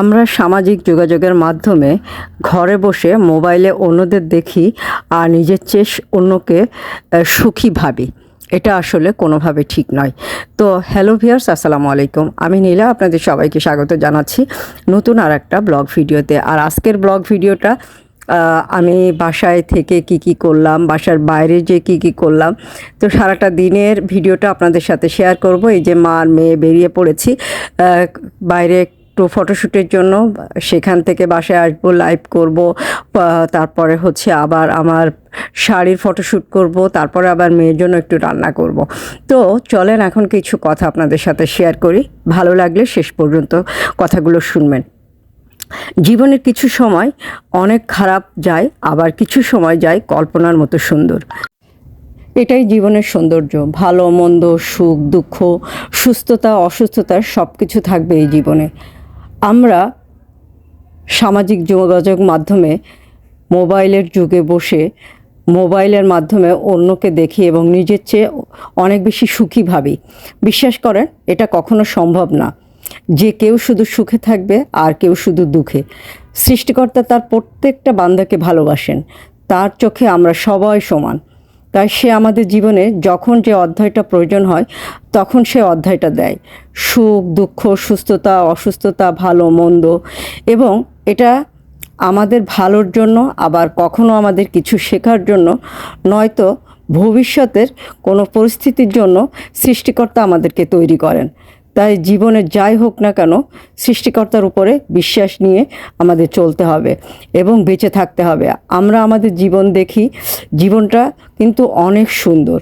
আমরা সামাজিক যোগাযোগের মাধ্যমে ঘরে বসে মোবাইলে অন্যদের দেখি আর নিজের চেয়ে অন্যকে সুখী ভাবি। এটা আসলে কোনোভাবে ঠিক নয়। তো হ্যালো ভিয়ার্স আসসালামু আলাইকুম। আমি নীলা, আপনাদের সবাইকে স্বাগত জানাচ্ছি নতুন আর একটা ব্লগ ভিডিওতে। আর আজকের ব্লগ ভিডিওটা আমি বাসায় থেকে কি কি করলাম, বাসার বাইরে যে কি কি করলাম, তো সারাটা দিনের ভিডিওটা আপনাদের সাথে শেয়ার করব। এই যে মা আর মেয়ে বেরিয়ে পড়েছি বাইরে একটু ফটোশ্যুটের জন্য সেখান থেকে বাসায় আসব লাইভ করব তারপরে হচ্ছে আবার আমার শাড়ির ফটোশ্যুট করব, তারপরে আবার মেয়ের জন্য একটু রান্না করব। তো চলেন এখন কিছু কথা আপনাদের সাথে শেয়ার করি। ভালো লাগলে শেষ পর্যন্ত কথাগুলো শুনবেন। জীবনের কিছু সময় অনেক খারাপ যায়, আবার কিছু সময় যায় কল্পনার মতো সুন্দর। এটাই জীবনের সৌন্দর্য। ভালো, মন্দ, সুখ, দুঃখ, সুস্থতা, অসুস্থতা সব কিছু থাকবে এই জীবনে। আমরা সামাজিক যোগাযোগ মাধ্যমে মোবাইলের যুগে বসে মোবাইলের মাধ্যমে অন্যকে দেখি এবং নিজের চেয়ে অনেক বেশি সুখী ভাবি। বিশ্বাস করেন, এটা কখনো সম্ভব না। যে কেউ শুধু সুখে থাকবে আর কেউ শুধু দুঃখে। সৃষ্টিকর্তা তার প্রত্যেকটা বান্দাকে ভালোবাসেন। তার চোখে আমরা সবাই সমান। তাই সে আমাদের জীবনে যখন যে অধ্যায়টা প্রয়োজন হয়, তখন সে অধ্যায়টা দেয়। সুখ, দুঃখ, সুস্থতা, অসুস্থতা, ভালো, মন্দ এবং এটা আমাদের ভালোর জন্য, আবার কখনো আমাদের কিছু শেখার জন্য, নয়তো ভবিষ্যতের কোনো পরিস্থিতির জন্য সৃষ্টিকর্তা আমাদেরকে তৈরি করেন। তাই জীবনে যাই হোক না কেন, সৃষ্টিকর্তার উপরে বিশ্বাস নিয়ে আমাদের চলতে হবে এবং বেঁচে থাকতে হবে। আমরা আমাদের জীবন দেখি, জীবনটা কিন্তু অনেক সুন্দর।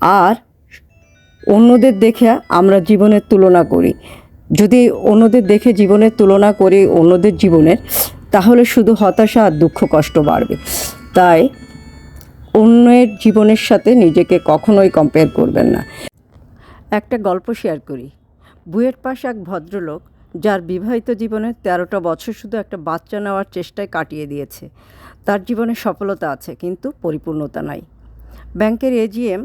আর অন্যদের দেখে আমরা জীবনের তুলনা করি। যদি অন্যদের দেখে জীবনের তুলনা করি অন্যদের জীবনের, তাহলে শুধু হতাশা আর দুঃখ কষ্ট বাড়বে। তাই অন্যের জীবনের সাথে নিজেকে কখনোই কম্পেয়ার করবেন না। একটা গল্প শেয়ার করি। বুয়েট পাশ এক ভদ্রলোক, যার বিবাহিত জীবনে তেরোটা বছর শুধু একটা বাচ্চা নেওয়ার চেষ্টায় কাটিয়ে দিয়েছে। তার জীবনে সফলতা আছে, কিন্তু পরিপূর্ণতা নাই। ব্যাংকের এজিএম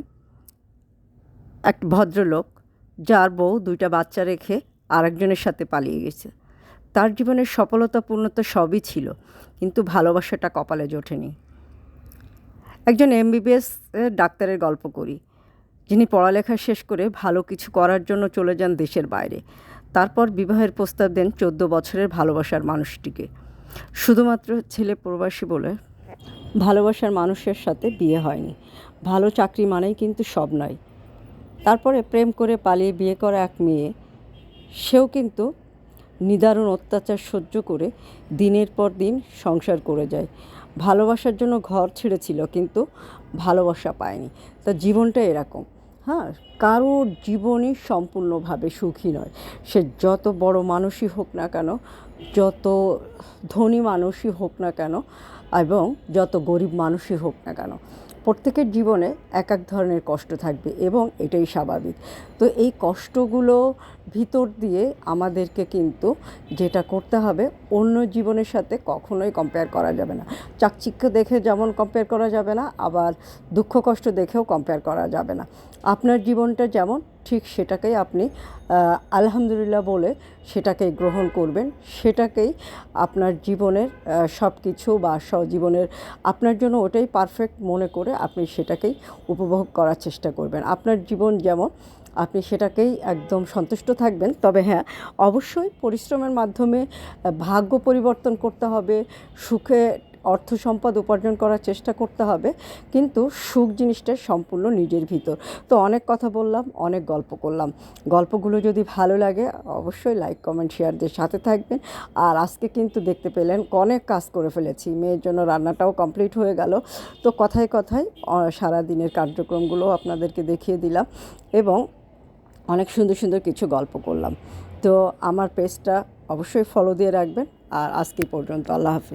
এক ভদ্রলোক, যার বউ দুইটা বাচ্চা রেখে আরেকজনের সাথে পালিয়ে গেছে। তার জীবনের সফলতা পূর্ণতা সবই ছিল, কিন্তু ভালোবাসাটা কপালে জোটেনি। একজন এমবিবিএস ডাক্তারের গল্প করি। যিনি পড়ালেখা শেষ করে ভালো কিছু করার জন্য চলে যান দেশের বাইরে। তারপর বিবাহের প্রস্তাব দেন চোদ্দ বছরের ভালোবাসার মানুষটিকে। শুধুমাত্র ছেলে প্রবাসী বলে ভালোবাসার মানুষের সাথে বিয়ে হয়নি। ভালো চাকরি মানেই কিন্তু সব নয়। তারপরে প্রেম করে পালিয়ে বিয়ে করা এক মেয়ে, সেও কিন্তু নিদারুণ অত্যাচার সহ্য করে দিনের পর দিন সংসার করে যায়। ভালোবাসার জন্য ঘর ছেড়েছিল কিন্তু ভালোবাসা পায়নি। তা জীবনটা এরকম। হ্যাঁ কারোর জীবনই সম্পূর্ণভাবে সুখী নয়। সে যত বড় মানুষই হোক না কেন, যত ধনী মানুষই হোক না কেন, এবং যত গরিব মানুষই হোক না কেন প্রত্যেকের জীবনে এক এক ধরনের কষ্ট থাকবে এবং এটাই স্বাভাবিক। তো এই কষ্টগুলো ভিতর দিয়ে আমাদেরকে কিন্তু যেটা করতে হবে, অন্য জীবনের সাথে কখনোই কম্পেয়ার করা যাবে না। চাকচিক্য দেখে যেমন কম্পেয়ার করা যাবে না, আবার দুঃখ কষ্ট দেখেও কম্পেয়ার করা যাবে না। আপনার জীবনটা যেমন ঠিক সেটাকেই আপনি আলহামদুলিল্লাহ বলে সেটাকে গ্রহণ করবেন। সেটাকেই আপনার জীবনের সব কিছু বা জীবনের আপনার জন্য ওটাই পারফেক্ট মনে করে আপনি সেটাকেই উপভোগ করার চেষ্টা করবেন। আপনার জীবন যেমন, আপনি সেটাকেই একদম সন্তুষ্ট থাকবেন। তবে হ্যাঁ অবশ্যই পরিশ্রমের মাধ্যমে, ভাগ্য পরিবর্তন করতে হবে, সুখে অর্থ সম্পদ উপার্জন করার চেষ্টা করতে হবে কিন্তু সুখ জিনিসটা সম্পূর্ণ নিজের ভিতর। তো অনেক কথা বললাম অনেক গল্প করলাম। গল্পগুলো যদি ভালো লাগে অবশ্যই লাইক কমেন্ট শেয়ার দিয়ে সাথে থাকবেন। আর আজকে কিন্তু দেখতে পেলেন অনেক কাজ করে ফেলেছি। মেয়ের জন্য রান্নাটাও কমপ্লিট হয়ে গেল। তো কথায় কথায় আহ, সারাদিনের কার্যক্রমগুলো আপনাদেরকে দেখিয়ে দিলাম এবং অনেক সুন্দর সুন্দর কিছু গল্প করলাম। তো আমার পেজটা অবশ্যই ফলো দিয়ে রাখবেন। আর আজকে পর্যন্ত আল্লাহ হাফিজ।